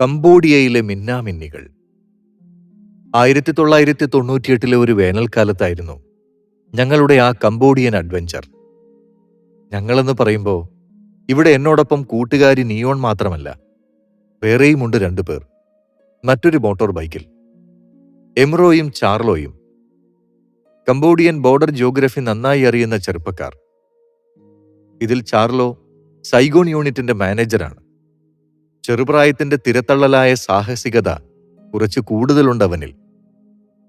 കംബോഡിയയിലെ മിന്നാമിന്നികൾ. ആയിരത്തി തൊള്ളായിരത്തി തൊണ്ണൂറ്റിയെട്ടിലെ ഒരു വേനൽക്കാലത്തായിരുന്നു ഞങ്ങളുടെ ആ കംബോഡിയൻ അഡ്വഞ്ചർ. ഞങ്ങളെന്ന് പറയുമ്പോൾ ഇവിടെ എന്നോടൊപ്പം കൂട്ടുകാരി നിയോൺ മാത്രമല്ല വേറെയുമുണ്ട് രണ്ടുപേർ മറ്റൊരു മോട്ടോർ ബൈക്കിൽ. എംറോയും ചാർലോയും. കംബോഡിയൻ ബോർഡർ ജിയോഗ്രഫി നന്നായി അറിയുന്ന ചെറുപ്പക്കാർ. ഇതിൽ ചാർലോ സൈഗോൺ യൂണിറ്റിന്റെ മാനേജറാണ്. ചെറുപ്രായത്തിന്റെ തിരത്തള്ളലായ സാഹസികത കുറച്ച് കൂടുതലുണ്ടവനിൽ.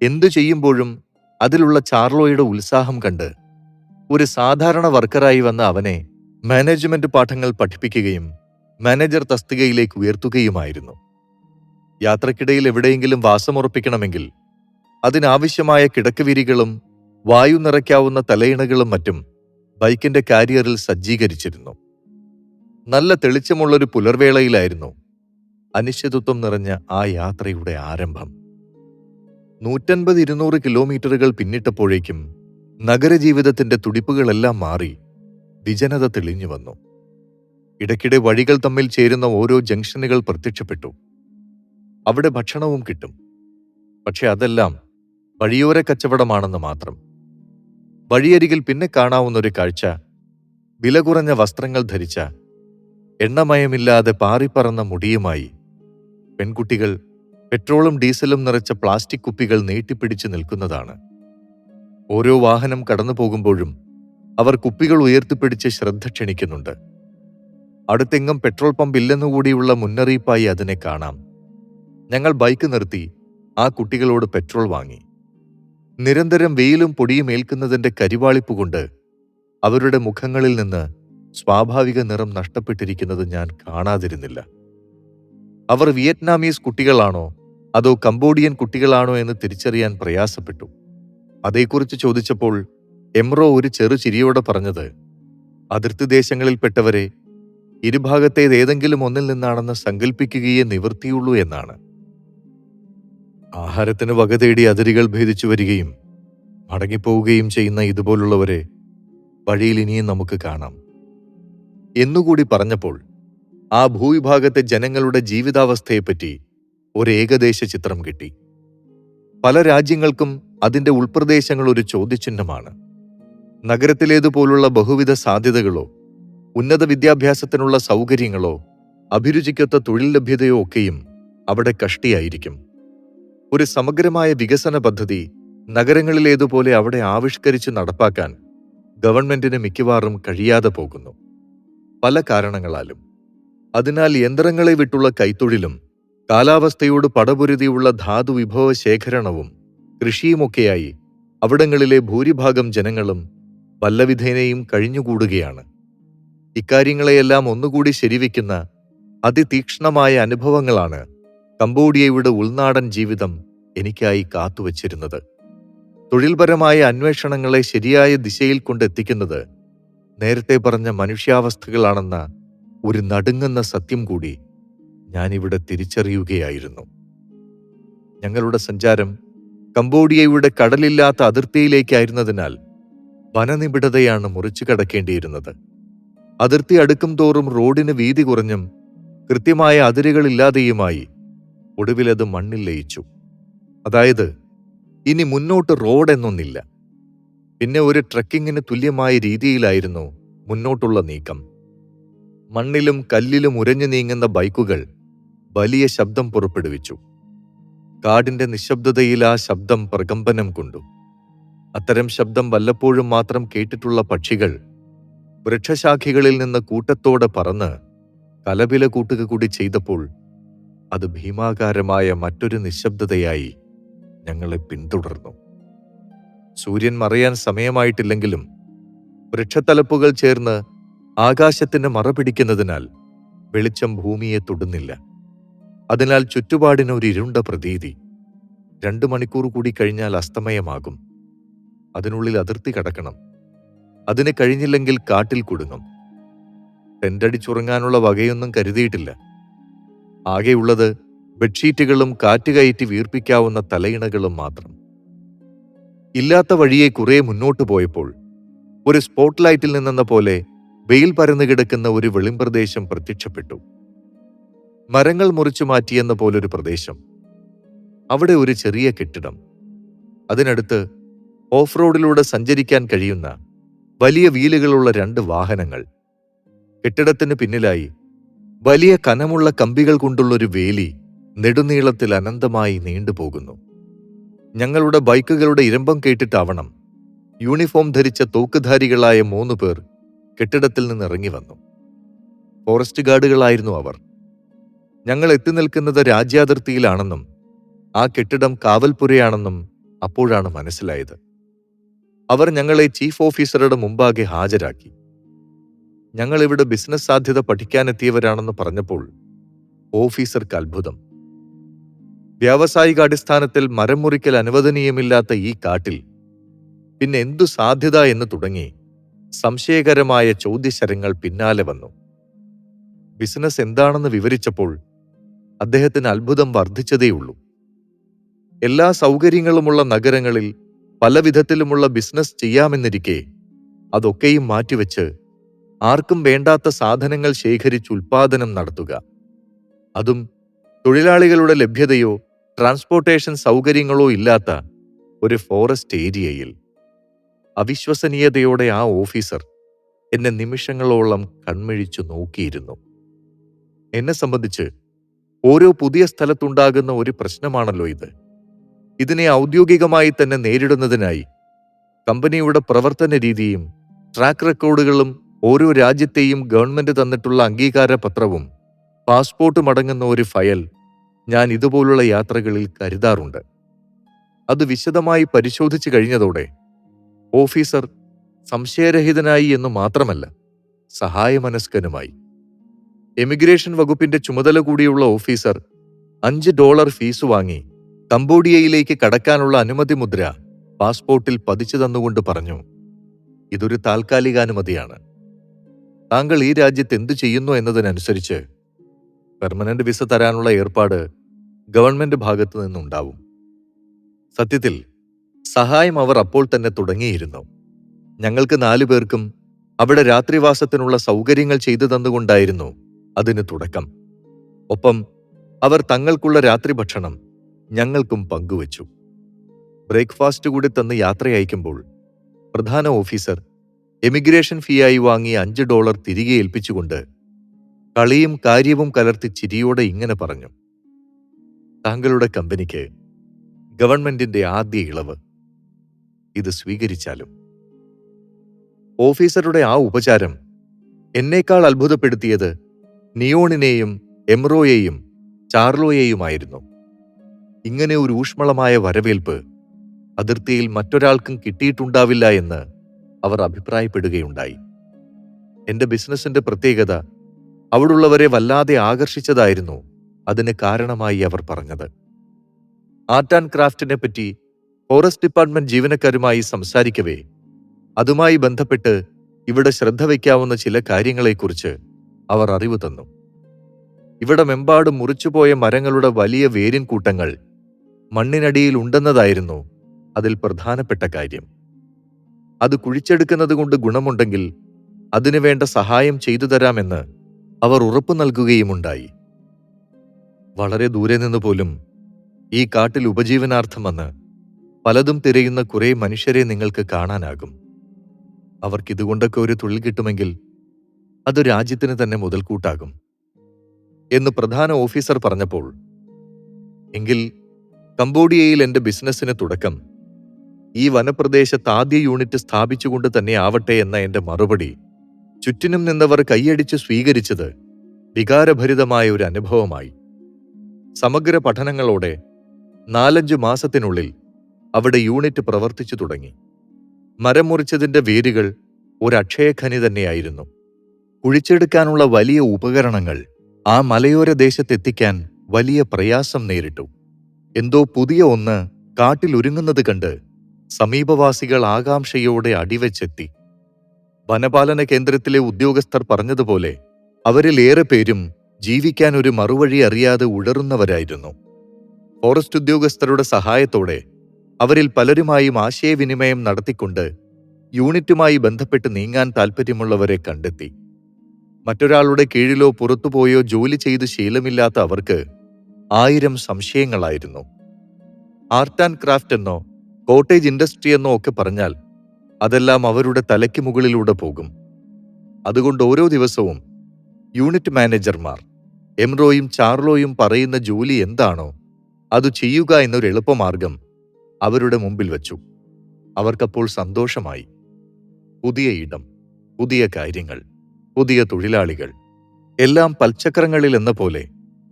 എന്തു ചെയ്യുമ്പോഴും അതിലുള്ള ചാർലോയുടെ ഉത്സാഹം കണ്ട് ഒരു സാധാരണ വർക്കറായി വന്ന അവനെ മാനേജ്മെന്റ് പാഠങ്ങൾ പഠിപ്പിക്കുകയും മാനേജർ തസ്തികയിലേക്ക് ഉയർത്തുകയുമായിരുന്നു. യാത്രക്കിടയിൽ എവിടെയെങ്കിലും വാസമുറപ്പിക്കണമെങ്കിൽ അതിനാവശ്യമായ കിടക്കവിരികളും വായു നിറയ്ക്കാവുന്ന തലയിണകളും മറ്റും ബൈക്കിന്റെ കാരിയറിൽ സജ്ജീകരിച്ചിരുന്നു. നല്ല തെളിച്ചമുള്ളൊരു പുലർവേളയിലായിരുന്നു അനിശ്ചിതത്വം നിറഞ്ഞ ആ യാത്രയുടെ ആരംഭം. നൂറ്റൻപത് ഇരുന്നൂറ് കിലോമീറ്ററുകൾ പിന്നിട്ടപ്പോഴേക്കും നഗരജീവിതത്തിന്റെ തുടിപ്പുകളെല്ലാം മാറി വിജനത തെളിഞ്ഞു വന്നു. ഇടയ്ക്കിടെ വഴികൾ തമ്മിൽ ചേരുന്ന ഓരോ ജംഗ്ഷനുകൾ പ്രത്യക്ഷപ്പെട്ടു. അവിടെ ഭക്ഷണവും കിട്ടും. പക്ഷെ അതെല്ലാം വഴിയോര കച്ചവടമാണെന്ന് മാത്രം. വഴിയരികിൽ പിന്നെ കാണാവുന്നൊരു കാഴ്ച വില കുറഞ്ഞ വസ്ത്രങ്ങൾ ധരിച്ച എണ്ണമയമില്ലാതെ പാറിപ്പറന്ന മുടിയുമായി. പെൺകുട്ടികൾ പെട്രോളും ഡീസലും നിറച്ച പ്ലാസ്റ്റിക് കുപ്പികൾ നീട്ടിപ്പിടിച്ച് നിൽക്കുന്നതാണ്. ഓരോ വാഹനം കടന്നു പോകുമ്പോഴും അവർ കുപ്പികൾ ഉയർത്തിപ്പിടിച്ച് ശ്രദ്ധ ക്ഷണിക്കുന്നുണ്ട്. അടുത്തെങ്ങും പെട്രോൾ പമ്പ് ഇല്ലെന്നുകൂടിയുള്ള മുന്നറിയിപ്പായി അതിനെ കാണാം. ഞങ്ങൾ ബൈക്ക് നിർത്തി ആ കുട്ടികളോട് പെട്രോൾ വാങ്ങി. നിരന്തരം വെയിലും പൊടിയും ഏൽക്കുന്നതിന്റെ കരിവാളിപ്പ് കൊണ്ട് അവരുടെ മുഖങ്ങളിൽ നിന്ന് സ്വാഭാവിക നിറം നഷ്ടപ്പെട്ടിരിക്കുന്നത് ഞാൻ കാണാതിരുന്നില്ല. അവർ വിയറ്റ്നാമീസ് കുട്ടികളാണോ? അതോ കംബോഡിയൻ കുട്ടികളാണോ എന്ന് തിരിച്ചറിയാൻ പ്രയാസപ്പെട്ടു. അതേക്കുറിച്ച് ചോദിച്ചപ്പോൾ എംറോ ഒരു ചെറു ചിരിയോടെ പറഞ്ഞത് അതിർത്തി ദേശങ്ങളിൽപ്പെട്ടവരെ ഇരുഭാഗത്തേത് ഏതെങ്കിലും ഒന്നിൽ നിന്നാണെന്ന് സങ്കല്പിക്കുകയേ നിവൃത്തിയുള്ളൂ എന്നാണ്. ആഹാരത്തിന് വക തേടി അതിരുകൾ ഭേദിച്ചു വരികയും മടങ്ങിപ്പോവുകയും ചെയ്യുന്ന ഇതുപോലുള്ളവരെ വഴിയിൽ ഇനിയും നമുക്ക് കാണാം. എന്നുകൂടി പറഞ്ഞപ്പോൾ ആ ഭൂവിഭാഗത്തെ ജനങ്ങളുടെ ജീവിതാവസ്ഥയെപ്പറ്റി ഒരു ഏകദേശ ചിത്രം കിട്ടി. പല രാജ്യങ്ങൾക്കും അതിന്റെ ഉൾപ്രദേശങ്ങൾ ഒരു ചോദ്യചിഹ്നമാണ്. നഗരത്തിലേതുപോലുള്ള ബഹുവിധ സാധ്യതകളോ ഉന്നത വിദ്യാഭ്യാസത്തിനുള്ള സൗകര്യങ്ങളോ അഭിരുചിക്കൊത്ത തൊഴിൽ ലഭ്യതയോ ഒക്കെയും അവിടെ കഷ്ടിയായിരിക്കും. ഒരു സമഗ്രമായ വികസന പദ്ധതി നഗരങ്ങളിലേതുപോലെ അവിടെ ആവിഷ്കരിച്ച് നടപ്പാക്കാൻ ഗവൺമെന്റിന് മിക്കവാറും കഴിയാതെ പോകുന്നു. പല കാരണങ്ങളാലും. അതിനാൽ യന്ത്രങ്ങളെ വിട്ടുള്ള കൈത്തൊഴിലും കാലാവസ്ഥയോട് പടപൊരുതിയുള്ള ധാതു വിഭവ ശേഖരണവും കൃഷിയുമൊക്കെയായി അവിടങ്ങളിലെ ഭൂരിഭാഗം ജനങ്ങളും വല്ലവിധേനയും കഴിഞ്ഞുകൂടുകയാണ്. ഇക്കാര്യങ്ങളെയെല്ലാം ഒന്നുകൂടി ശരിവെക്കുന്ന അതിതീക്ഷ്ണമായ അനുഭവങ്ങളാണ് കംബോഡിയയുടെ ഉൾനാടൻ ജീവിതം എനിക്കായി കാത്തുവച്ചിരുന്നത്. തൊഴിൽപരമായ അന്വേഷണങ്ങളെ ശരിയായ ദിശയിൽ കൊണ്ടെത്തിക്കുന്നത് നേരത്തെ പറഞ്ഞ മനുഷ്യാവസ്ഥകളാണെന്ന ഒരു നടുങ്ങുന്ന സത്യം കൂടി ഞാനിവിടെ തിരിച്ചറിയുകയായിരുന്നു. ഞങ്ങളുടെ സഞ്ചാരം കംബോഡിയയുടെ കടലില്ലാത്ത അതിർത്തിയിലേക്കായിരുന്നതിനാൽ വനനിബിഡതയാണ് മുറിച്ചു കടക്കേണ്ടിയിരുന്നത്. അതിർത്തി അടുക്കും തോറും റോഡിന് വീതി കുറഞ്ഞും കൃത്യമായ അതിരുകളില്ലാതെയുമായി ഒടുവിലത് മണ്ണിൽ ലയിച്ചു. അതായത് ഇനി മുന്നോട്ട് റോഡ് എന്നൊന്നില്ല പിന്നെ ഒരു ട്രക്കിങ്ങിന് തുല്യമായ രീതിയിലായിരുന്നു മുന്നോട്ടുള്ള നീക്കം. മണ്ണിലും കല്ലിലും ഉരഞ്ഞു നീങ്ങുന്ന ബൈക്കുകൾ വലിയ ശബ്ദം പുറപ്പെടുവിച്ചു. കാടിന്റെ നിശബ്ദതയിൽ ആ ശബ്ദം പ്രകമ്പനം കൊണ്ടു. അത്തരം ശബ്ദം വല്ലപ്പോഴും മാത്രം കേട്ടിട്ടുള്ള പക്ഷികൾ വൃക്ഷശാഖികളിൽ നിന്ന് കൂട്ടത്തോടെ പറന്ന് കലപില കൂട്ടുക കൂടി ചെയ്തപ്പോൾ അത് ഭീമാകാരമായ മറ്റൊരു നിശബ്ദതയായി ഞങ്ങളെ പിന്തുടർന്നു. സൂര്യൻ മറയാൻ സമയമായിട്ടില്ലെങ്കിലും വൃക്ഷത്തലപ്പുകൾ ചേർന്ന് ആകാശത്തിന് മറപിടിക്കുന്നതിനാൽ വെളിച്ചം ഭൂമിയെ തൊടുന്നില്ല. അതിനാൽ ചുറ്റുപാടിന് ഒരു ഇരുണ്ട പ്രതീതി. രണ്ടു മണിക്കൂർ കൂടി കഴിഞ്ഞാൽ അസ്തമയമാകും. അതിനുള്ളിൽ അതിർത്തി കടക്കണം. അതിന് കഴിഞ്ഞില്ലെങ്കിൽ കാട്ടിൽ കുടുങ്ങും. ടെന്റടിച്ചുറങ്ങാനുള്ള വകയൊന്നും കരുതിയിട്ടില്ല. ആകെയുള്ളത് ബെഡ്ഷീറ്റുകളും കാറ്റുകയറ്റി വീർപ്പിക്കാവുന്ന തലയിണകളും മാത്രം. ഇല്ലാത്ത വഴിയെ കുറെ മുന്നോട്ടു പോയപ്പോൾ ഒരു സ്പോട്ട് ലൈറ്റിൽ നിന്നെന്ന പോലെ വെയിൽ പരന്നു കിടക്കുന്ന ഒരു വെളിമ്പ്രദേശം പ്രത്യക്ഷപ്പെട്ടു. മരങ്ങൾ മുറിച്ചു മാറ്റിയെന്ന പോലൊരു പ്രദേശം. അവിടെ ഒരു ചെറിയ കെട്ടിടം. അതിനടുത്ത് ഓഫ് റോഡിലൂടെ സഞ്ചരിക്കാൻ കഴിയുന്ന വലിയ വീലുകളുള്ള രണ്ട് വാഹനങ്ങൾ. കെട്ടിടത്തിന് പിന്നിലായി വലിയ കനമുള്ള കമ്പികൾ കൊണ്ടുള്ളൊരു വേലി നെടുനീളത്തിൽ അനന്തമായി നീണ്ടുപോകുന്നു. ഞങ്ങളുടെ ബൈക്കുകളുടെ ഇരമ്പം കേട്ടിട്ടാവണം. യൂണിഫോം ധരിച്ച തോക്കുധാരികളായ മൂന്ന് പേർ കെട്ടിടത്തിൽ നിന്ന് ഇറങ്ങി വന്നു. ഫോറസ്റ്റ് ഗാർഡുകളായിരുന്നു അവർ. ഞങ്ങൾ എത്തി നിൽക്കുന്നത് രാജ്യാതിർത്തിയിലാണെന്നും ആ കെട്ടിടം കാവൽപുരയാണെന്നും അപ്പോഴാണ് മനസ്സിലായത്. അവർ ഞങ്ങളെ ചീഫ് ഓഫീസറുടെ മുമ്പാകെ ഹാജരാക്കി. ഞങ്ങൾ ഇവിടെ ബിസിനസ് സാധ്യത പഠിക്കാനെത്തിയവരാണെന്ന് പറഞ്ഞപ്പോൾ ഓഫീസർക്ക് അത്ഭുതം. വ്യാവസായിക അടിസ്ഥാനത്തിൽ മരം മുറിക്കൽ അനുവദനീയമില്ലാത്ത ഈ കാട്ടിൽ പിന്നെ എന്തു സാധ്യത എന്ന് തുടങ്ങി സംശയകരമായ ചോദ്യശരങ്ങൾ പിന്നാലെ വന്നു. ബിസിനസ് എന്താണെന്ന് വിവരിച്ചപ്പോൾ അദ്ദേഹത്തിന് അത്ഭുതം വർദ്ധിച്ചതേയുള്ളൂ. എല്ലാ സൗകര്യങ്ങളുമുള്ള നഗരങ്ങളിൽ പല വിധത്തിലുമുള്ള ബിസിനസ് ചെയ്യാമെന്നിരിക്കെ അതൊക്കെയും മാറ്റിവെച്ച് ആർക്കും വേണ്ടാത്ത സാധനങ്ങൾ ശേഖരിച്ച് ഉൽപ്പാദനം നടത്തുക. അതും തൊഴിലാളികളുടെ ലഭ്യതയോ ട്രാൻസ്പോർട്ടേഷൻ സൗകര്യങ്ങളോ ഇല്ലാത്ത ഒരു ഫോറസ്റ്റ് ഏരിയയിൽ അവിശ്വസനീയതയോടെ ആ ഓഫീസർ എന്നെ നിമിഷങ്ങളോളം കൺമിഴിച്ചു നോക്കിയിരുന്നു. എന്നെ സംബന്ധിച്ച് ഓരോ പുതിയ സ്ഥലത്തുണ്ടാകുന്ന ഒരു പ്രശ്നമാണല്ലോ ഇത്. ഇതിനെ ഔദ്യോഗികമായി തന്നെ നേരിടുന്നതിനായി കമ്പനിയുടെ പ്രവർത്തന രീതിയും ട്രാക്ക് റെക്കോർഡുകളും ഓരോ രാജ്യത്തെയും ഗവൺമെന്റ് തന്നിട്ടുള്ള അംഗീകാര പത്രവും പാസ്പോർട്ടും അടങ്ങുന്ന ഒരു ഫയൽ ഞാൻ ഇതുപോലുള്ള യാത്രകളിൽ കരുതാറുണ്ട്. അത് വിശദമായി പരിശോധിച്ചു കഴിഞ്ഞതോടെ ഓഫീസർ സംശയരഹിതനായി എന്ന് മാത്രമല്ല സഹായമനസ്കനുമായി. എമിഗ്രേഷൻ വകുപ്പിന്റെ ചുമതല കൂടിയുള്ള ഓഫീസർ അഞ്ച് ഡോളർ ഫീസ് വാങ്ങി കംബോഡിയയിലേക്ക് കടക്കാനുള്ള അനുമതി മുദ്ര പാസ്പോർട്ടിൽ പതിച്ചു തന്നുകൊണ്ട് പറഞ്ഞു. ഇതൊരു താൽക്കാലിക അനുമതിയാണ് താങ്കൾ ഈ രാജ്യത്ത് എന്തു ചെയ്യുന്നു എന്നതിനനുസരിച്ച് പെർമനന്റ് വിസ തരാനുള്ള ഏർപ്പാട് ഗവൺമെന്റ് ഭാഗത്തു നിന്നുണ്ടാവും. സത്യത്തിൽ സഹായം അവർ അപ്പോൾ തന്നെ തുടങ്ങിയിരുന്നു. ഞങ്ങൾക്ക് നാലു പേർക്കും അവിടെ രാത്രിവാസത്തിനുള്ള സൗകര്യങ്ങൾ ചെയ്തു തന്നുകൊണ്ടായിരുന്നു അതിന് തുടക്കം. ഒപ്പം അവർ തങ്ങൾക്കുള്ള രാത്രി ഭക്ഷണം ഞങ്ങൾക്കും പങ്കുവച്ചു. ബ്രേക്ക്ഫാസ്റ്റ് കൂടി തന്ന് യാത്രയയക്കുമ്പോൾ പ്രധാന ഓഫീസർ എമിഗ്രേഷൻ ഫീയായി വാങ്ങിയ അഞ്ച് ഡോളർ തിരികെ ഏൽപ്പിച്ചുകൊണ്ട് കളിയും കാര്യവും കലർത്തി ചിരിയോടെ ഇങ്ങനെ പറഞ്ഞു. താങ്കളുടെ കമ്പനിക്ക് ഗവൺമെന്റിന്റെ ആദ്യ ഇളവ്. ഇത് സ്വീകരിച്ചാലും. ഓഫീസറുടെ ആ ഉപചാരം എന്നേക്കാൾ അത്ഭുതപ്പെടുത്തിയത് നിയോണിനെയും എംറോയെയും ചാർലോയെയുമായിരുന്നു. ഇങ്ങനെ ഒരു ഊഷ്മളമായ വരവേൽപ്പ് അതിർത്തിയിൽ മറ്റൊരാൾക്കും കിട്ടിയിട്ടുണ്ടാവില്ല എന്ന് അവർ അഭിപ്രായപ്പെടുകയുണ്ടായി. എന്റെ ബിസിനസിന്റെ പ്രത്യേകത അവിടുള്ളവരെ വല്ലാതെ ആകർഷിച്ചതായിരുന്നു അതിന് കാരണമായി അവർ പറഞ്ഞത്. ആർട്ട് ആൻഡ് ക്രാഫ്റ്റിനെ പറ്റി ഫോറസ്റ്റ് ഡിപ്പാർട്ട്മെന്റ് ജീവനക്കാരുമായി സംസാരിക്കവേ അതുമായി ബന്ധപ്പെട്ട് ഇവിടെ ശ്രദ്ധ വയ്ക്കാവുന്ന ചില കാര്യങ്ങളെക്കുറിച്ച് അവർ അറിവ് തന്നു. ഇവിടമെമ്പാടും മുറിച്ചുപോയ മരങ്ങളുടെ വലിയ വേരിൻ കൂട്ടങ്ങൾ മണ്ണിനടിയിൽ ഉണ്ടെന്നതായിരുന്നു അതിൽ പ്രധാനപ്പെട്ട കാര്യം. അത് കുഴിച്ചെടുക്കുന്നതുകൊണ്ട് ഗുണമുണ്ടെങ്കിൽ അതിനുവേണ്ട സഹായം ചെയ്തു തരാമെന്ന് അവർ ഉറപ്പു നൽകുകയുമുണ്ടായി. വളരെ ദൂരെ നിന്ന് പോലും ഈ കാട്ടിൽ ഉപജീവനാർത്ഥം വന്ന് പലതും തിരയുന്ന കുറെ മനുഷ്യരെ നിങ്ങൾക്ക് കാണാനാകും. അവർക്കിതുകൊണ്ടൊക്കെ ഒരു തൊഴിൽ കിട്ടുമെങ്കിൽ അത് രാജ്യത്തിന് തന്നെ മുതൽക്കൂട്ടാകും എന്ന് പ്രധാന ഓഫീസർ പറഞ്ഞപ്പോൾ എങ്കിൽ കംബോഡിയയിൽ എന്റെ ബിസിനസ്സിന് തുടക്കം. ഈ വനപ്രദേശത്ത് ആദ്യ യൂണിറ്റ് സ്ഥാപിച്ചുകൊണ്ട് തന്നെ ആവട്ടെ എന്ന എന്റെ മറുപടി ചുറ്റിനും നിന്നവർ കൈയടിച്ച് സ്വീകരിച്ചത് വികാരഭരിതമായ ഒരു അനുഭവമായി. സമഗ്ര പഠനങ്ങളോടെ നാലഞ്ച് മാസത്തിനുള്ളിൽ അവിടെ യൂണിറ്റ് പ്രവർത്തിച്ചു തുടങ്ങി. മരം മുറിച്ചതിന്റെ വേരുകൾ ഒരക്ഷയഖനി തന്നെയായിരുന്നു കുഴിച്ചെടുക്കാനുള്ള വലിയ ഉപകരണങ്ങൾ ആ മലയോര ദേശത്തെത്തിക്കാൻ വലിയ പ്രയാസം നേരിട്ടു. എന്തോ പുതിയ ഒന്ന് കാട്ടിൽ ഒരുങ്ങുന്നത് കണ്ട് സമീപവാസികൾ ആകാംക്ഷയോടെ അടിവെച്ചെത്തി. വനപാലന കേന്ദ്രത്തിലെ ഉദ്യോഗസ്ഥർ പറഞ്ഞതുപോലെ അവരിലേറെ പേരും ജീവിക്കാൻ ഒരു മറുവഴി അറിയാതെ ഉഴറുന്നവരായിരുന്നു. ഫോറസ്റ്റ് ഉദ്യോഗസ്ഥരുടെ സഹായത്തോടെ അവരിൽ പലരുമായും ആശയവിനിമയം നടത്തിക്കൊണ്ട് യൂണിറ്റുമായി ബന്ധപ്പെട്ട് നീങ്ങാൻ താൽപ്പര്യമുള്ളവരെ കണ്ടെത്തി. മറ്റൊരാളുടെ കീഴിലോ പുറത്തുപോയോ ജോലി ചെയ്ത് ശീലമില്ലാത്ത അവർക്ക് ആയിരം സംശയങ്ങളായിരുന്നു. ആർട്ട് ആൻഡ് ക്രാഫ്റ്റ് എന്നോ കോട്ടേജ് ഇൻഡസ്ട്രി എന്നോ ഒക്കെ പറഞ്ഞാൽ അതെല്ലാം അവരുടെ തലയ്ക്ക് മുകളിലൂടെ പോകും. അതുകൊണ്ട് ഓരോ ദിവസവും യൂണിറ്റ് മാനേജർമാർ എംറോയും ചാർലോയും പറയുന്ന ജോലി എന്താണോ അത് ചെയ്യുക എന്നൊരു എളുപ്പമാർഗം അവരുടെ മുമ്പിൽ വച്ചു. അവർക്കപ്പോൾ സന്തോഷമായി. പുതിയ ഇടം പുതിയ കാര്യങ്ങൾ പുതിയ തൊഴിലാളികൾ എല്ലാം പൽച്ചക്രങ്ങളിൽ എന്ന പോലെ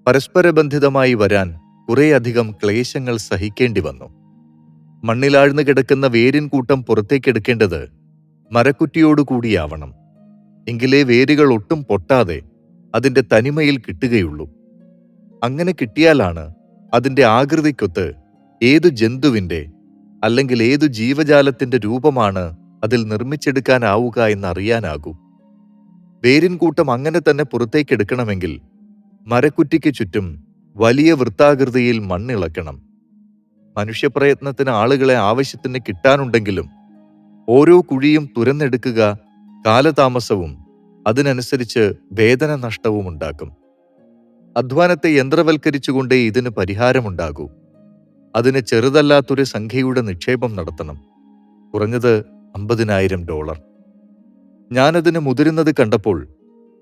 പരസ്പരബന്ധിതമായി വരാൻ കുറേയധികം ക്ലേശങ്ങൾ സഹിക്കേണ്ടി വന്നു. മണ്ണിലാഴ്ന്നു കിടക്കുന്ന വേരിൻ കൂട്ടം പുറത്തേക്കെടുക്കേണ്ടത് മരക്കുറ്റിയോടുകൂടിയാവണം എങ്കിലേ വേരുകൾ ഒട്ടും പൊട്ടാതെ അതിന്റെ തനിമയിൽ കിട്ടുകയുള്ളൂ. അങ്ങനെ കിട്ടിയാലാണ് അതിന്റെ ആകൃതിക്കൊത്ത് ഏതു ജന്തുവിന്റെ അല്ലെങ്കിൽ ഏതു ജീവജാലത്തിന്റെ രൂപമാണ് അതിൽ നിർമ്മിച്ചെടുക്കാനാവുക എന്നറിയാനാകൂ. വേരിൻ കൂട്ടം അങ്ങനെ തന്നെ പുറത്തേക്കെടുക്കണമെങ്കിൽ മരക്കുറ്റിക്ക് ചുറ്റും വലിയ വൃത്താകൃതിയിൽ മണ്ണിളക്കണം. മനുഷ്യപ്രയത്നത്തിന് ആളുകളെ ആവശ്യത്തിന് കിട്ടാനുണ്ടെങ്കിലും ഓരോ കുഴിയും തുരന്നെടുക്കുക കാലതാമസവും അതിനനുസരിച്ച് വേദന നഷ്ടവും ഉണ്ടാക്കും. അധ്വാനത്തെ യന്ത്രവൽക്കരിച്ചുകൊണ്ടേ ഇതിന് പരിഹാരമുണ്ടാകൂ. അതിന് ചെറുതല്ലാത്തൊരു സംഖ്യയുടെ നിക്ഷേപം നടത്തണം. കുറഞ്ഞത് അമ്പതിനായിരം ഡോളർ. ഞാനതിന് മുതിരുന്നത് കണ്ടപ്പോൾ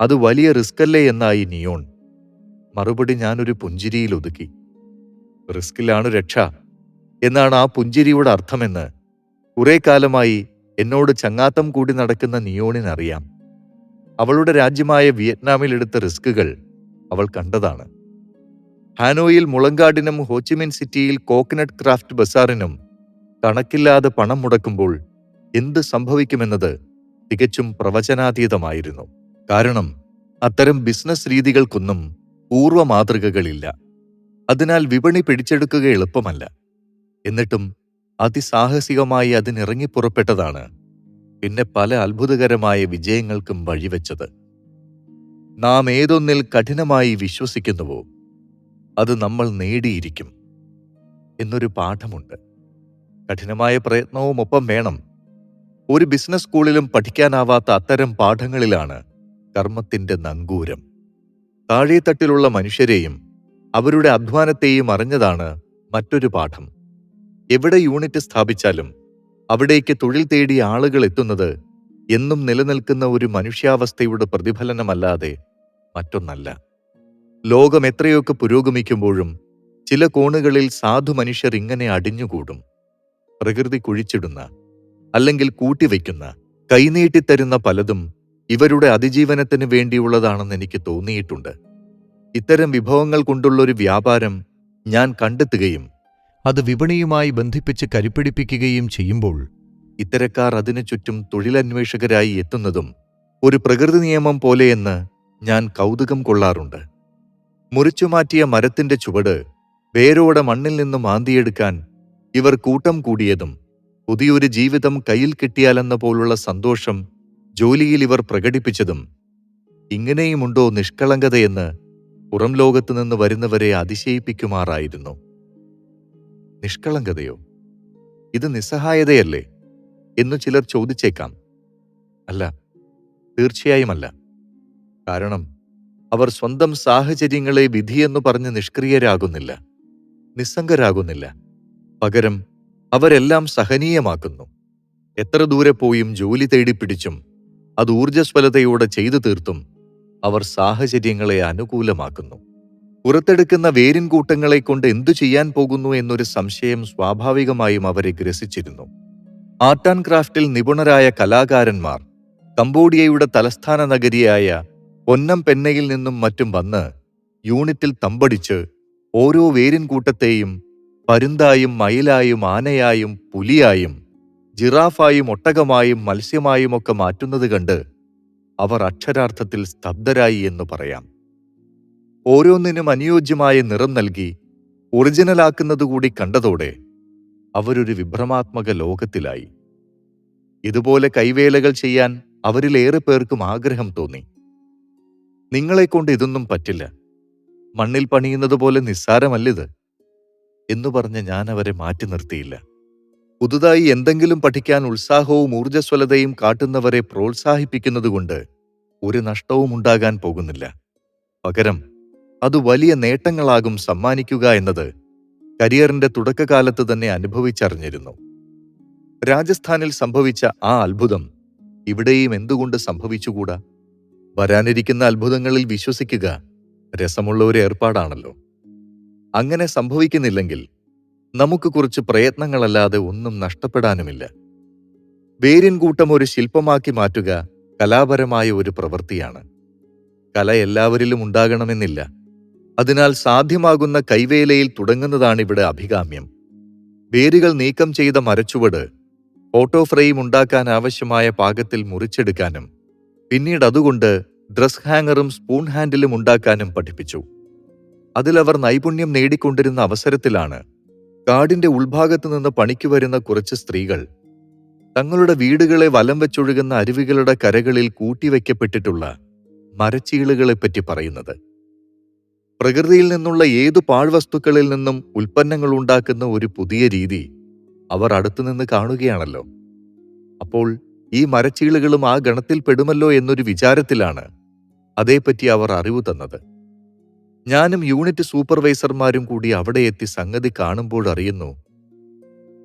അത് വലിയ റിസ്കല്ലേ എന്നായി നിയോൺ. മറുപടി ഞാനൊരു പുഞ്ചിരിയിൽ ഒതുക്കി. റിസ്കിലാണ് രക്ഷ. എന്നാണ് ആ പുഞ്ചിരിയുടെ അർത്ഥമെന്ന് കുറെ കാലമായി എന്നോട് ചങ്ങാത്തം കൂടി നടക്കുന്ന നിയോണിനറിയാം. അവളുടെ രാജ്യമായ വിയറ്റ്നാമിൽ എടുത്ത റിസ്കുകൾ അവൾ കണ്ടതാണ്. ഹാനോയിൽ മുളങ്കാടിനും ഹോച്ചിമിൻ സിറ്റിയിൽ കോക്കനട്ട് ക്രാഫ്റ്റ് ബസാറിനും കണക്കില്ലാതെ പണം മുടക്കുമ്പോൾ എന്ത് സംഭവിക്കുമെന്നത് തികച്ചും പ്രവചനാതീതമായിരുന്നു. കാരണം അത്തരം ബിസിനസ് രീതികൾക്കൊന്നും പൂർവ മാതൃകകളില്ല അതിനാൽ വിപണി പിടിച്ചെടുക്കുക എളുപ്പമല്ല. എന്നിട്ടും അതിസാഹസികമായി അതിനിറങ്ങിപ്പുറപ്പെട്ടതാണ്. പിന്നെ പല അത്ഭുതകരമായ വിജയങ്ങൾക്കും വഴിവെച്ചത്. നാം ഏതൊന്നിൽ കഠിനമായി വിശ്വസിക്കുന്നുവോ അത് നമ്മൾ നേടിയിരിക്കും എന്നൊരു പാഠമുണ്ട്. കഠിനമായ പ്രയത്നവും ഒപ്പം വേണം. ഒരു ബിസിനസ് സ്കൂളിലും പഠിക്കാനാവാത്ത അത്തരം പാഠങ്ങളിലാണ് കർമ്മത്തിന്റെ നങ്കൂരം. താഴെത്തട്ടിലുള്ള മനുഷ്യരെയും അവരുടെ അധ്വാനത്തെയും അറിഞ്ഞതാണ് മറ്റൊരു പാഠം. എവിടെ യൂണിറ്റ് സ്ഥാപിച്ചാലും അവിടേക്ക് തൊഴിൽ തേടിയ ആളുകൾ എത്തുന്നത് എന്നും നിലനിൽക്കുന്ന ഒരു മനുഷ്യാവസ്ഥയുടെ പ്രതിഫലനമല്ലാതെ മറ്റൊന്നല്ല. ലോകം എത്രയൊക്കെ പുരോഗമിക്കുമ്പോഴും ചില കോണുകളിൽ സാധു മനുഷ്യർ ഇങ്ങനെ അടിഞ്ഞുകൂടും. പ്രകൃതി കുഴിച്ചിടുന്ന അല്ലെങ്കിൽ കൂട്ടിവയ്ക്കുന്ന കൈനീട്ടിത്തരുന്ന പലതും ഇവരുടെ അതിജീവനത്തിന് വേണ്ടിയുള്ളതാണെന്ന് എനിക്ക് തോന്നിയിട്ടുണ്ട്. ഇത്തരം വിഭവങ്ങൾ കൊണ്ടുള്ളൊരു വ്യാപാരം ഞാൻ കണ്ടെത്തുകയും അത് വിപണിയുമായി ബന്ധിപ്പിച്ച് കരുപ്പിടിപ്പിക്കുകയും ചെയ്യുമ്പോൾ ഇത്തരക്കാർ അതിനു ചുറ്റും തൊഴിലന്വേഷകരായി എത്തുന്നതും ഒരു പ്രകൃതി നിയമം പോലെയെന്ന് ഞാൻ കൗതുകം കൊള്ളാറുണ്ട്. മുറിച്ചുമാറ്റിയ മരത്തിന്റെ ചുവട് വേരോടെ മണ്ണിൽ നിന്ന് മാന്തിയെടുക്കാൻ ഇവർ കൂട്ടം കൂടിയതും പുതിയൊരു ജീവിതം കയ്യിൽ കിട്ടിയാലെന്ന പോലുള്ള സന്തോഷം ജോലിയിൽ ഇവർ പ്രകടിപ്പിച്ചതും ഇങ്ങനെയുമുണ്ടോ നിഷ്കളങ്കതയെന്ന് പുറം ലോകത്തു നിന്ന് വരുന്നവരെ അതിശയിപ്പിക്കുമാറായിരുന്നു. നിഷ്കളങ്കതയോ? ഇത് നിസ്സഹായതയല്ലേ എന്നു ചിലർ ചോദിച്ചേക്കാം. അല്ല തീർച്ചയായുമല്ല. കാരണം അവർ സ്വന്തം സാഹചര്യങ്ങളെ വിധിയെന്നു പറഞ്ഞ് നിഷ്ക്രിയരാകുന്നില്ല നിസ്സംഗരാകുന്നില്ല. പകരം അവരെല്ലാം സഹനീയമാക്കുന്നു. എത്ര ദൂരെ പോയും ജോലി തേടിപ്പിടിച്ചും അത് ഊർജസ്വലതയോടെ ചെയ്തു തീർത്തും അവർ സാഹചര്യങ്ങളെ അനുകൂലമാക്കുന്നു. പുറത്തെടുക്കുന്ന വേരിൻ കൂട്ടങ്ങളെ കൊണ്ട് എന്തു ചെയ്യാൻ പോകുന്നു എന്നൊരു സംശയം സ്വാഭാവികമായും അവരെ ഗ്രസിച്ചിരുന്നു. ആർട്ട് ആൻഡ് ക്രാഫ്റ്റിൽ നിപുണരായ കലാകാരന്മാർ കംബോഡിയയുടെ തലസ്ഥാന നഗരിയായ പൊന്നം പെന്നയിൽ നിന്നും മറ്റും വന്ന് യൂണിറ്റിൽ തമ്പടിച്ച് ഓരോ വേരിൻ കൂട്ടത്തെയും പരുന്തായും മയിലായും ആനയായും പുലിയായും ജിറാഫായും ഒട്ടകമായും മത്സ്യമായും ഒക്കെ മാറ്റുന്നത് കണ്ട് അവർ അക്ഷരാർത്ഥത്തിൽ സ്തബ്ധരായി എന്ന് പറയാം. ഓരോന്നിനും അനുയോജ്യമായ നിറം നൽകി ഒറിജിനലാക്കുന്നതുകൂടി കണ്ടതോടെ അവരൊരു വിഭ്രമാത്മക ലോകത്തിലായി. ഇതുപോലെ കൈവേലകൾ ചെയ്യാൻ അവരിലേറെ പേർക്കും ആഗ്രഹം തോന്നി. നിങ്ങളെക്കൊണ്ട് ഇതൊന്നും പറ്റില്ല. മണ്ണിൽ പണിയുന്നത് പോലെ നിസ്സാരമല്ലിത്? എന്നു പറഞ്ഞ് ഞാൻ അവരെ മാറ്റി നിർത്തിയില്ല. പുതുതായി എന്തെങ്കിലും പഠിക്കാൻ ഉത്സാഹവും ഊർജസ്വലതയും കാട്ടുന്നവരെ പ്രോത്സാഹിപ്പിക്കുന്നതുകൊണ്ട് ഒരു നഷ്ടവും ഉണ്ടാകാൻ പോകുന്നില്ല. പകരം അത് വലിയ നേട്ടങ്ങളാകും സമ്മാനിക്കുക എന്നത് കരിയറിന്റെ തുടക്കകാലത്ത് തന്നെ അനുഭവിച്ചറിഞ്ഞിരുന്നു. രാജസ്ഥാനിൽ സംഭവിച്ച ആ അത്ഭുതം ഇവിടെയും എന്തുകൊണ്ട് സംഭവിച്ചുകൂടാ? വരാനിരിക്കുന്ന അത്ഭുതങ്ങളിൽ വിശ്വസിക്കുക രസമുള്ള ഒരു ഏർപ്പാടാണല്ലോ. അങ്ങനെ സംഭവിക്കുന്നില്ലെങ്കിൽ നമുക്ക് കുറച്ച് പ്രയത്നങ്ങളല്ലാതെ ഒന്നും നഷ്ടപ്പെടാനുമില്ല. വേരിൻകൂട്ടം ഒരു ശില്പമാക്കി മാറ്റുക കലാപരമായ ഒരു പ്രവൃത്തിയാണ്. കല എല്ലാവരിലും ഉണ്ടാകണമെന്നില്ല. അതിനാൽ സാധ്യമാകുന്ന കൈവേലയിൽ തുടങ്ങുന്നതാണ് ഇവിടെ അഭികാമ്യം. വേരുകൾ നീക്കം ചെയ്ത മരച്ചുവട് ഫോട്ടോ ഫ്രെയിം ഉണ്ടാക്കാൻ ആവശ്യമായ പാകത്തിൽ മുറിച്ചെടുക്കാനും പിന്നീട് അതുകൊണ്ട് ഡ്രസ് ഹാങ്ങറും സ്പൂൺ ഹാൻഡിലും ഉണ്ടാക്കാനും പഠിപ്പിച്ചു. അതിലവർ നൈപുണ്യം നേടിക്കൊണ്ടിരുന്ന അവസരത്തിലാണ് കാടിന്റെ ഉൾഭാഗത്തു നിന്ന് പണിക്ക് വരുന്ന കുറച്ച് സ്ത്രീകൾ തങ്ങളുടെ വീടുകളെ വലം വെച്ചൊഴുകുന്ന അരുവികളുടെ കരകളിൽ കൂട്ടിവെക്കപ്പെട്ടിട്ടുള്ള മരച്ചീളുകളെപ്പറ്റി പറയുന്നത്. പ്രകൃതിയിൽ നിന്നുള്ള ഏതു പാഴ്വസ്തുക്കളിൽ നിന്നും ഉൽപ്പന്നങ്ങൾ ഉണ്ടാക്കുന്ന ഒരു പുതിയ രീതി അവർ അടുത്തുനിന്ന് കാണുകയാണല്ലോ. അപ്പോൾ ഈ മരച്ചീളുകളും ആ ഗണത്തിൽ പെടുമല്ലോ എന്നൊരു വിചാരത്തിലാണ് അതേപ്പറ്റി അവർ അറിവ് തന്നത്. ഞാനും യൂണിറ്റ് സൂപ്പർവൈസർമാരും കൂടി അവിടെ എത്തി സംഗതി കാണുമ്പോൾ അറിയുന്നു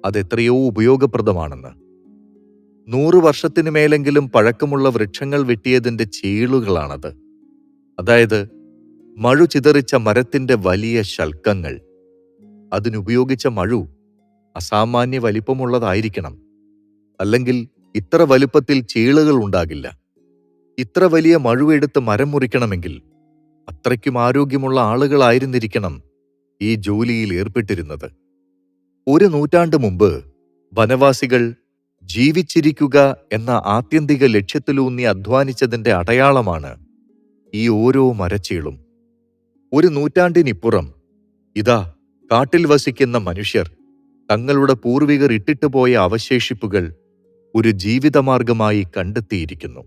അതെത്രയോ ഉപയോഗപ്രദമാണെന്ന്. നൂറു വർഷത്തിനു മേലെങ്കിലും പഴക്കമുള്ള വൃക്ഷങ്ങൾ വെട്ടിയതിന്റെ ചീളുകളാണത്. അതായത് മഴു ചിതറിച്ച മരത്തിന്റെ വലിയ ശൽക്കങ്ങൾ. അതിനുപയോഗിച്ച മഴു അസാമാന്യ വലിപ്പമുള്ളതായിരിക്കണം. അല്ലെങ്കിൽ ഇത്ര വലുപ്പത്തിൽ ചീളുകൾ ഉണ്ടാകില്ല. ഇത്ര വലിയ മഴുവെടുത്ത് മരം മുറിക്കണമെങ്കിൽ അത്രയ്ക്കും ആരോഗ്യമുള്ള ആളുകളായിരുന്നിരിക്കണം ഈ ജോലിയിൽ ഏർപ്പെട്ടിരുന്നത്. ഒരു നൂറ്റാണ്ട് മുമ്പ് വനവാസികൾ ജീവിച്ചിരിക്കുക എന്ന ആത്യന്തിക ലക്ഷ്യത്തിലൂന്നി അധ്വാനിച്ചതിന്റെ അടയാളമാണ് ഈ ഓരോ മരച്ചീളും. ഒരു നൂറ്റാണ്ടിനിപ്പുറം ഇതാ കാട്ടിൽ വസിക്കുന്ന മനുഷ്യർ തങ്ങളുടെ പൂർവികർ ഇട്ടിട്ട് പോയ അവശേഷിപ്പുകൾ ഒരു ജീവിതമാർഗമായി കണ്ടെത്തിയിരിക്കുന്നു.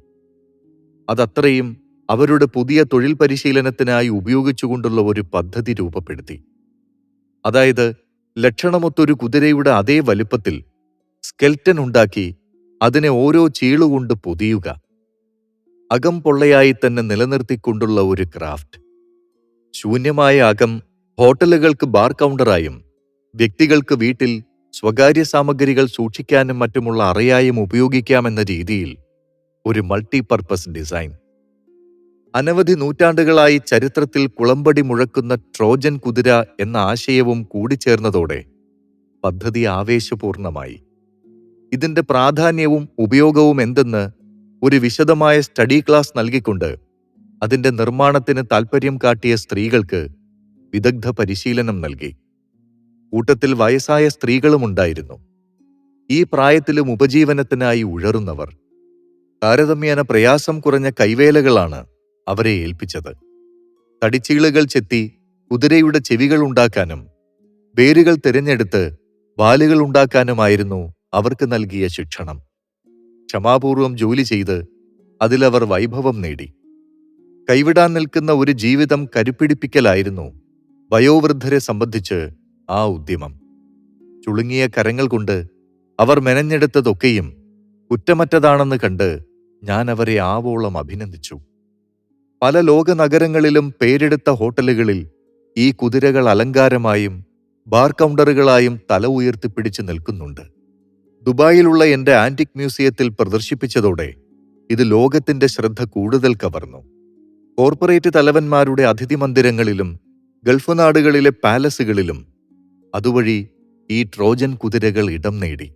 അതത്രയും അവരുടെ പുതിയ തൊഴിൽ പരിശീലനത്തിനായി ഉപയോഗിച്ചുകൊണ്ടുള്ള ഒരു പദ്ധതി രൂപപ്പെടുത്തി. അതായത് ലക്ഷണമൊത്തൊരു കുതിരയുടെ അതേ വലുപ്പത്തിൽ സ്കെൽറ്റൻ ഉണ്ടാക്കി അതിനെ ഓരോ ചീളുകൊണ്ട് പൊതിയുക. അകം പൊള്ളയായി തന്നെ നിലനിർത്തിക്കൊണ്ടുള്ള ഒരു ക്രാഫ്റ്റ്. ശൂന്യമായ അകം ഹോട്ടലുകൾക്ക് ബാർ കൗണ്ടറായും വ്യക്തികൾക്ക് വീട്ടിൽ സ്വകാര്യ സാമഗ്രികൾ സൂക്ഷിക്കാനും മറ്റുമുള്ള അറയായും ഉപയോഗിക്കാമെന്ന രീതിയിൽ ഒരു മൾട്ടിപർപ്പസ് ഡിസൈൻ. അനവധി നൂറ്റാണ്ടുകളായി ചരിത്രത്തിൽ കുളമ്പടി മുഴക്കുന്ന ട്രോജൻ കുതിര എന്ന ആശയവും കൂടിച്ചേർന്നതോടെ പദ്ധതി ആവേശപൂർണമായി. ഇതിന്റെ പ്രാധാന്യവും ഉപയോഗവും എന്തെന്ന് ഒരു വിശദമായ സ്റ്റഡി ക്ലാസ് നൽകിക്കൊണ്ട് അതിന്റെ നിർമ്മാണത്തിന് താൽപ്പര്യം കാട്ടിയ സ്ത്രീകൾക്ക് വിദഗ്ധ പരിശീലനം നൽകി. കൂട്ടത്തിൽ വയസ്സായ സ്ത്രീകളുമുണ്ടായിരുന്നു ഈ പ്രായത്തിലും ഉപജീവനത്തിനായി ഉഴറുന്നവർ. താരതമ്യേന പ്രയാസം കുറഞ്ഞ കൈവേലകളാണ് അവരെ ഏൽപ്പിച്ചത്. തടിച്ചീളുകൾ ചെത്തി കുതിരയുടെ ചെവികൾ ഉണ്ടാക്കാനും വേരുകൾ തിരഞ്ഞെടുത്ത് വാലുകൾ ഉണ്ടാക്കാനുമായിരുന്നു അവർക്ക് നൽകിയ ശിക്ഷണം. ക്ഷമാപൂർവം ജോലി ചെയ്ത് അതിലവർ വൈഭവം നേടി. കൈവിടാൻ നിൽക്കുന്ന ഒരു ജീവിതം കരുപ്പിടിപ്പിക്കലായിരുന്നു വയോവൃദ്ധരെ സംബന്ധിച്ച് ആ ഉദ്യമം. ചുളുങ്ങിയ കരങ്ങൾ കൊണ്ട് അവർ മെനഞ്ഞെടുത്തതൊക്കെയും കുറ്റമറ്റതാണെന്ന് കണ്ട് ഞാൻ അവരെ ആവോളം അഭിനന്ദിച്ചു. പല ലോക നഗരങ്ങളിലും പേരെടുത്ത ഹോട്ടലുകളിൽ ഈ കുതിരകൾ അലങ്കാരമായും ബാർ കൗണ്ടറുകളായും തല ഉയർത്തിപ്പിടിച്ച് നിൽക്കുന്നുണ്ട്. ദുബായിലുള്ള എന്റെ ആന്റിക് മ്യൂസിയത്തിൽ പ്രദർശിപ്പിച്ചതോടെ ഇത് ലോകത്തിന്റെ ശ്രദ്ധ കൂടുതൽ കവർന്നു. കോർപ്പറേറ്റ് തലവന്മാരുടെ അതിഥി മന്ദിരങ്ങളിലും ഗൾഫ് നാടുകളിലെ പാലസുകളിലും അതുവഴി ഈ ട്രോജൻ കുതിരകൾ ഇടം നേടി.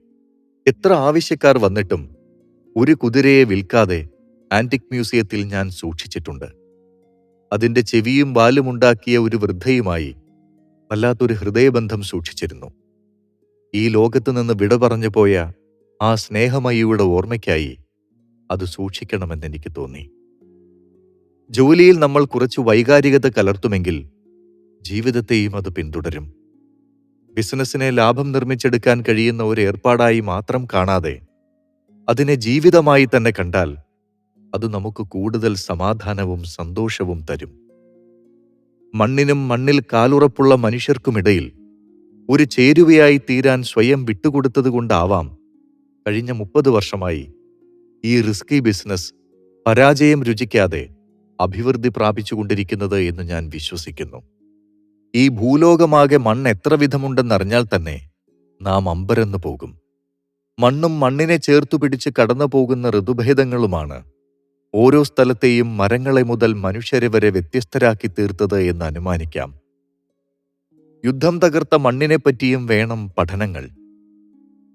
എത്ര ആവശ്യക്കാർ വന്നിട്ടും ഒരു കുതിരയെ വിൽക്കാതെ ആന്റിക് മ്യൂസിയത്തിൽ ഞാൻ സൂക്ഷിച്ചിട്ടുണ്ട്. അതിന്റെ ചെവിയും വാലുമുണ്ടാക്കിയ ഒരു വൃദ്ധയുമായി വല്ലാത്തൊരു ഹൃദയബന്ധം സൂക്ഷിച്ചിരുന്നു. ഈ ലോകത്തു നിന്ന് വിട പറഞ്ഞു പോയ ആ സ്നേഹമയിയുടെ ഓർമ്മയ്ക്കായി അത് സൂക്ഷിക്കണമെന്ന് എനിക്ക് തോന്നി. ജോലിയിൽ നമ്മൾ കുറച്ച് വൈകാരികത കലർത്തുമെങ്കിൽ ജീവിതത്തെയും അത് പിന്തുടരും. ബിസിനസ്സിനെ ലാഭം നിർമ്മിച്ചെടുക്കാൻ കഴിയുന്ന ഒരു ഏർപ്പാടായി മാത്രം കാണാതെ അതിനെ ജീവിതമായി തന്നെ കണ്ടാൽ അത് നമുക്ക് കൂടുതൽ സമാധാനവും സന്തോഷവും തരും. മണ്ണിനും മണ്ണിൽ കാലുറപ്പുള്ള മനുഷ്യർക്കുമിടയിൽ ഒരു ചേരുവയായി തീരാൻ സ്വയം വിട്ടുകൊടുത്തതുകൊണ്ടാവാം കഴിഞ്ഞ മുപ്പത് വർഷമായി ഈ റിസ്കി ബിസിനസ് പരാജയം രുചിക്കാതെ അഭിവൃദ്ധി പ്രാപിച്ചുകൊണ്ടിരിക്കുന്നത് എന്ന് ഞാൻ വിശ്വസിക്കുന്നു. ഈ ഭൂലോകമാകെ മണ്ണ് എത്ര വിധമുണ്ടെന്നറിഞ്ഞാൽ തന്നെ നാം അമ്പരന്ന് പോകും. മണ്ണും മണ്ണിനെ ചേർത്തു പിടിച്ച് കടന്നു പോകുന്ന ഋതുഭേദങ്ങളുമാണ് ഓരോ സ്ഥലത്തെയും മരങ്ങളെ മുതൽ മനുഷ്യരെ വരെ വ്യത്യസ്തരാക്കി തീർത്തത് എന്ന് അനുമാനിക്കാം. യുദ്ധം തകർത്ത മണ്ണിനെപ്പറ്റിയും വേണം പഠനങ്ങൾ.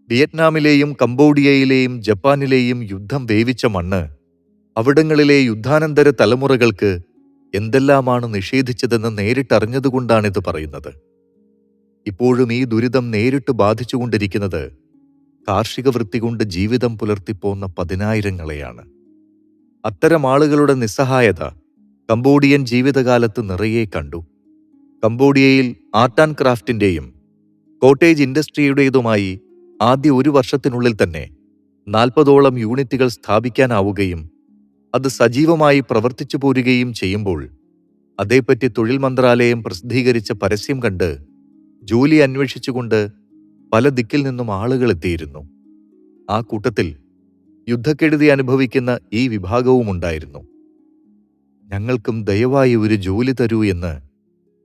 വിയറ്റ്നാമിലെയും കംബോഡിയയിലെയും ജപ്പാനിലെയും യുദ്ധം വേവിച്ച മണ്ണ് അവിടങ്ങളിലെ യുദ്ധാനന്തര തലമുറകൾക്ക് എന്തെല്ലാമാണ് നിഷേധിച്ചതെന്ന് നേരിട്ടറിഞ്ഞതുകൊണ്ടാണിത് പറയുന്നത്. ഇപ്പോഴും ഈ ദുരിതം നേരിട്ട് ബാധിച്ചുകൊണ്ടിരിക്കുന്നത് കാർഷിക വൃത്തി കൊണ്ട് ജീവിതം പുലർത്തിപ്പോന്ന പതിനായിരങ്ങളെയാണ്. അത്തരം ആളുകളുടെ നിസ്സഹായത കംബോഡിയൻ ജീവിതകാലത്ത് നിറയെ കണ്ടു. കംബോഡിയയിൽ ആർട്ട് ആൻഡ് ക്രാഫ്റ്റിന്റെയും കോട്ടേജ് ഇൻഡസ്ട്രിയുടേതുമായി ആദ്യ ഒരു വർഷത്തിനുള്ളിൽ തന്നെ നാൽപ്പതോളം യൂണിറ്റുകൾ സ്ഥാപിക്കാനാവുകയും അത് സജീവമായി പ്രവർത്തിച്ചു പോരുകയും ചെയ്യുമ്പോൾ അതേപ്പറ്റി തൊഴിൽ മന്ത്രാലയം പ്രസിദ്ധീകരിച്ച പരസ്യം കണ്ട് ജോലി അന്വേഷിച്ചുകൊണ്ട് പല ദിക്കിൽ നിന്നും ആളുകൾ എത്തിയിരുന്നു. ആ കൂട്ടത്തിൽ യുദ്ധക്കെടുതി അനുഭവിക്കുന്ന ഈ വിഭാഗവും ഉണ്ടായിരുന്നു. ഞങ്ങൾക്കും ദയവായി ഒരു ജോലി തരൂ എന്ന്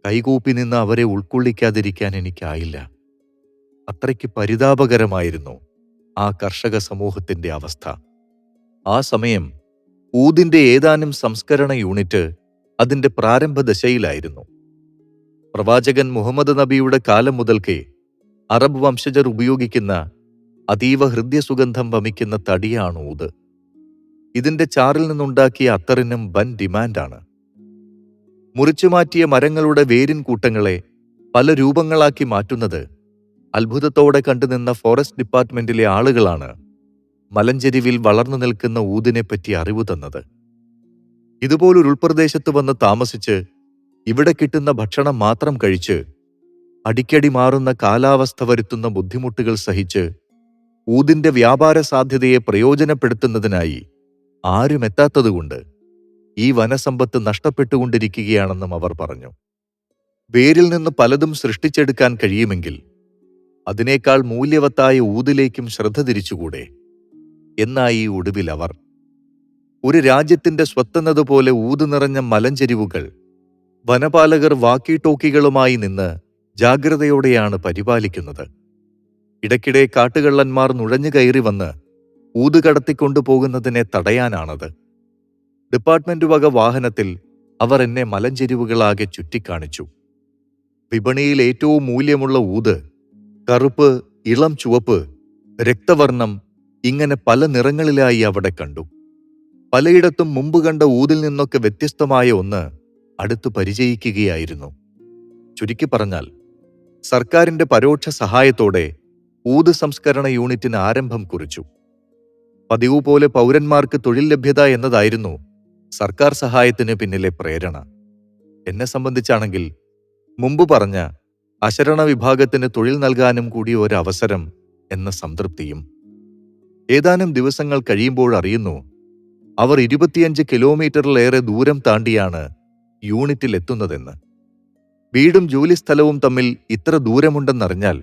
കൈകൂപ്പി നിന്ന് അവരെ ഉൾക്കൊള്ളിക്കാതിരിക്കാൻ എനിക്കായില്ല. അത്രയ്ക്ക് പരിതാപകരമായിരുന്നു ആ കർഷക സമൂഹത്തിന്റെ അവസ്ഥ. ആ സമയം ഊതിന്റെ ഏതാനും സംസ്കരണ യൂണിറ്റ് അതിന്റെ പ്രാരംഭ ദശയിലായിരുന്നു. പ്രവാചകൻ മുഹമ്മദ് നബിയുടെ കാലം മുതൽക്കേ അറബ് വംശജർ ഉപയോഗിക്കുന്ന അതീവ ഹൃദ്യസുഗന്ധം വമിക്കുന്ന തടിയാണ് ഊത്. ഇതിന്റെ ചാറിൽ നിന്നുണ്ടാക്കിയ അത്തറിനും വൻ ഡിമാൻഡാണ്. മുറിച്ചുമാറ്റിയ മരങ്ങളുടെ വേരിൻ കൂട്ടങ്ങളെ പല രൂപങ്ങളാക്കി മാറ്റുന്നത് അത്ഭുതത്തോടെ കണ്ടുനിന്ന ഫോറസ്റ്റ് ഡിപ്പാർട്ട്മെന്റിലെ ആളുകളാണ്. മലഞ്ചെരിവിൽ വളർന്നു നിൽക്കുന്ന ഊതിനെപ്പറ്റി അറിവ് തന്നത്. ഇതുപോലൊരു ഉൾപ്രദേശത്ത് വന്ന് താമസിച്ച് ഇവിടെ കിട്ടുന്ന ഭക്ഷണം മാത്രം കഴിച്ച് അടിക്കടി മാറുന്ന കാലാവസ്ഥ വരുത്തുന്ന ബുദ്ധിമുട്ടുകൾ സഹിച്ച് ഊതിന്റെ വ്യാപാര സാധ്യതയെ പ്രയോജനപ്പെടുത്തുന്നതിനായി ആരും എത്താത്തതുകൊണ്ട് ഈ വനസമ്പത്ത് നഷ്ടപ്പെട്ടുകൊണ്ടിരിക്കുകയാണെന്നും അവർ പറഞ്ഞു. വേരിൽ നിന്ന് പലതും സൃഷ്ടിച്ചെടുക്കാൻ കഴിയുമെങ്കിൽ അതിനേക്കാൾ മൂല്യവത്തായ ഊതിലേക്കും ശ്രദ്ധ തിരിച്ചുകൂടെ? എന്നായി ഒടുവിൽ അവർ. ഒരു രാജ്യത്തിന്റെ സ്വത്തെന്നതുപോലെ ഊതുനിറഞ്ഞ മലഞ്ചെരിവുകൾ വനപാലകർ വാക്കി ടോക്കികളുമായി നിന്ന് ജാഗ്രതയോടെയാണ് പരിപാലിക്കുന്നത്. ഇടയ്ക്കിടെ കാട്ടുകള്ളന്മാർ നുഴഞ്ഞു കയറി വന്ന് ഊത് കടത്തിക്കൊണ്ടുപോകുന്നതിനെ തടയാനാണത്. ഡിപ്പാർട്ട്മെന്റ് വക വാഹനത്തിൽ അവർ എന്നെ മലഞ്ചെരിവുകളാകെ ചുറ്റിക്കാണിച്ചു. വിപണിയിൽ ഏറ്റവും മൂല്യമുള്ള ഊത് കറുപ്പ് ഇളം ചുവപ്പ് രക്തവർണം ഇങ്ങനെ പല നിറങ്ങളിലായി അവിടെ കണ്ടു. പലയിടത്തും മുമ്പ് കണ്ട ഊതിൽ നിന്നൊക്കെ വ്യത്യസ്തമായ ഒന്ന് അടുത്ത് പരിചയിക്കുകയായിരുന്നു. ചുരുക്കി പറഞ്ഞാൽ സർക്കാരിന്റെ പരോക്ഷ സഹായത്തോടെ ഊത് സംസ്കരണ യൂണിറ്റിന് ആരംഭം കുറിച്ചു. പതിവ് പോലെ പൗരന്മാർക്ക് തൊഴിൽ ലഭ്യത എന്നതായിരുന്നു സർക്കാർ സഹായത്തിന് പിന്നിലെ പ്രേരണ. എന്നെ സംബന്ധിച്ചാണെങ്കിൽ മുമ്പ് പറഞ്ഞ അശരണ വിഭാഗത്തിന് തൊഴിൽ നൽകാനും കൂടി ഒരവസരം എന്ന സംതൃപ്തിയും ഏതാനും ദിവസങ്ങൾ കഴിയുമ്പോൾ അറിയുന്നു അവർ ഇരുപത്തിയഞ്ച് കിലോമീറ്ററിലേറെ ദൂരം താണ്ടിയാണ് യൂണിറ്റിൽ എത്തുന്നതെന്ന്. വീടും ജോലിസ്ഥലവും തമ്മിൽ ഇത്ര ദൂരമുണ്ടെന്നറിഞ്ഞാൽ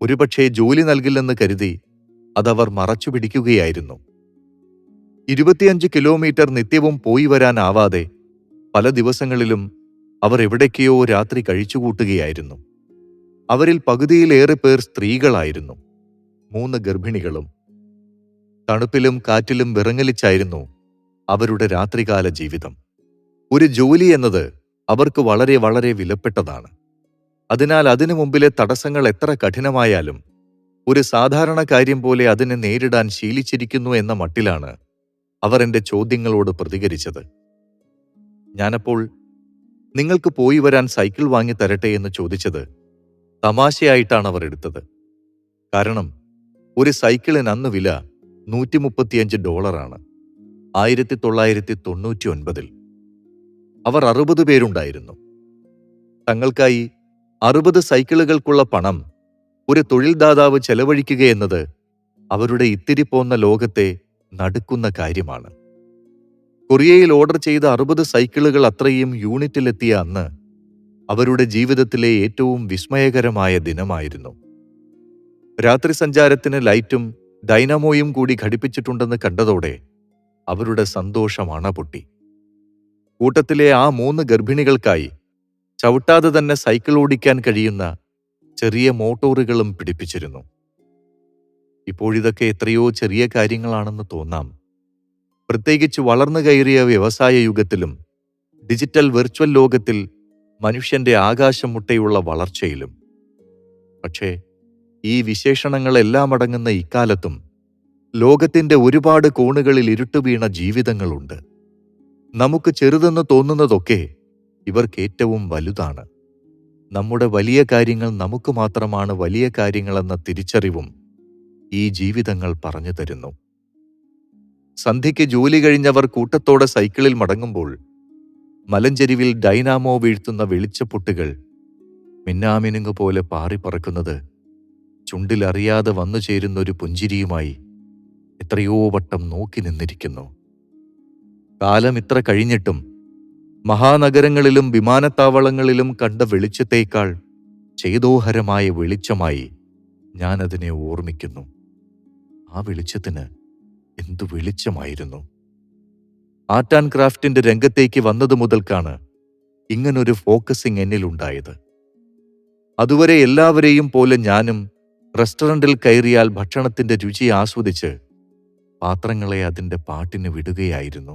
ഒരുപക്ഷെ ജോലി നൽകില്ലെന്ന് കരുതി അതവർ മറച്ചു പിടിക്കുകയായിരുന്നു. ഇരുപത്തിയഞ്ച് കിലോമീറ്റർ നിത്യവും പോയി വരാനാവാതെ പല ദിവസങ്ങളിലും അവർ എവിടേക്കെയോ രാത്രി കഴിച്ചുകൂട്ടുകയായിരുന്നു. അവരിൽ പകുതിയിലേറെ പേർ സ്ത്രീകളായിരുന്നു. മൂന്ന് ഗർഭിണികളും തണുപ്പിലും കാറ്റിലും വിറങ്ങലിച്ചായിരുന്നു അവരുടെ രാത്രികാല ജീവിതം. ഒരു ജോലി എന്നത് അവർക്ക് വളരെ വളരെ വിലപ്പെട്ടതാണ്. അതിനാൽ അതിനു മുമ്പിലെ തടസ്സങ്ങൾ എത്ര കഠിനമായാലും ഒരു സാധാരണ കാര്യം പോലെ അതിനെ നേരിടാൻ ശീലിച്ചിരിക്കുന്നു എന്ന മട്ടിലാണ് അവർ എന്റെ ചോദ്യങ്ങളോട് പ്രതികരിച്ചത്. ഞാനപ്പോൾ നിങ്ങൾക്ക് പോയി വരാൻ സൈക്കിൾ വാങ്ങി തരട്ടെ എന്ന് ചോദിച്ചത് തമാശയായിട്ടാണ് അവർ എടുത്തത്. കാരണം ഒരു സൈക്കിളിന് അന്ന് വില നൂറ്റി മുപ്പത്തിയഞ്ച് ഡോളറാണ്. ആയിരത്തി തൊള്ളായിരത്തി തൊണ്ണൂറ്റി ഒൻപതിൽ അവർ അറുപത് പേരുണ്ടായിരുന്നു. തങ്ങൾക്കായി അറുപത് സൈക്കിളുകൾക്കുള്ള പണം ഒരു തൊഴിൽദാതാവ് ചെലവഴിക്കുകയെന്നത് അവരുടെ ഇത്തിരി പോന്ന ലോകത്തെ നടുക്കുന്ന കാര്യമാണ്. കൊറിയയിൽ ഓർഡർ ചെയ്ത അറുപത് സൈക്കിളുകൾ അത്രയും യൂണിറ്റിലെത്തിയ അന്ന് അവരുടെ ജീവിതത്തിലെ ഏറ്റവും വിസ്മയകരമായ ദിനമായിരുന്നു. രാത്രി സഞ്ചാരത്തിന് ലൈറ്റും ഡൈനാമോയും കൂടി ഘടിപ്പിച്ചിട്ടുണ്ടെന്ന് കണ്ടതോടെ അവരുടെ സന്തോഷമാണ് പൊട്ടി കൂട്ടത്തിലെ ആ മൂന്ന് ഗർഭിണികൾക്കായി ചവിട്ടാതെ തന്നെ സൈക്കിൾ ഓടിക്കാൻ കഴിയുന്ന ചെറിയ മോട്ടോറുകളും പിടിപ്പിച്ചിരുന്നു. ഇപ്പോഴിതൊക്കെ എത്രയോ ചെറിയ കാര്യങ്ങളാണെന്ന് തോന്നാം. പ്രത്യേകിച്ച് വളർന്നു കയറിയ വ്യവസായ യുഗത്തിലും ഡിജിറ്റൽ വെർച്വൽ ലോകത്തിൽ മനുഷ്യന്റെ ആകാശം മുട്ടയുള്ള വളർച്ചയിലും. പക്ഷേ ഈ വിശേഷണങ്ങളെല്ലാം അടങ്ങുന്ന ഇക്കാലത്തും ലോകത്തിന്റെ ഒരുപാട് കോണുകളിൽ ഇരുട്ടുവീണ ജീവിതങ്ങളുണ്ട്. നമുക്ക് ചെറുതെന്ന് തോന്നുന്നതൊക്കെ ഇവർക്കേറ്റവും വലുതാണ്. നമ്മുടെ വലിയ കാര്യങ്ങൾ നമുക്ക് മാത്രമാണ് വലിയ കാര്യങ്ങളെന്ന തിരിച്ചറിവും ഈ ജീവിതങ്ങൾ പറഞ്ഞു തരുന്നു. സന്ധ്യയ്ക്ക് ജോലി കഴിഞ്ഞവർ കൂട്ടത്തോടെ സൈക്കിളിൽ മടങ്ങുമ്പോൾ മലഞ്ചെരിവിൽ ഡൈനാമോ വീഴ്ത്തുന്ന വെളിച്ചപ്പൊട്ടുകൾ മിന്നാമിനുങ്ങ് പോലെ പാറിപ്പറക്കുന്നത് ചുണ്ടിലറിയാതെ വന്നു ചേരുന്ന ഒരു പുഞ്ചിരിയുമായി എത്രയോ വട്ടം നോക്കി നിന്നിരിക്കുന്നു. കാലം ഇത്ര കഴിഞ്ഞിട്ടും മഹാനഗരങ്ങളിലും വിമാനത്താവളങ്ങളിലും കണ്ട വെളിച്ചത്തേക്കാൾ ചേതോഹരമായ വെളിച്ചമായി ഞാനതിനെ ഓർമ്മിക്കുന്നു. ആ വെളിച്ചത്തിന് എന്തു വെളിച്ചമായിരുന്നു? ആർട്ട് ആൻഡ് ക്രാഫ്റ്റിന്റെ രംഗത്തേക്ക് വന്നതു മുതൽക്കാണ് ഇങ്ങനൊരു ഫോക്കസിംഗ് എന്നിലുണ്ടായത്. അതുവരെ എല്ലാവരെയും പോലെ ഞാനും റെസ്റ്റോറന്റിൽ കയറിയാൽ ഭക്ഷണത്തിന്റെ രുചി ആസ്വദിച്ച് പാത്രങ്ങളെ അതിന്റെ പാട്ടിന് വിടുകയായിരുന്നു.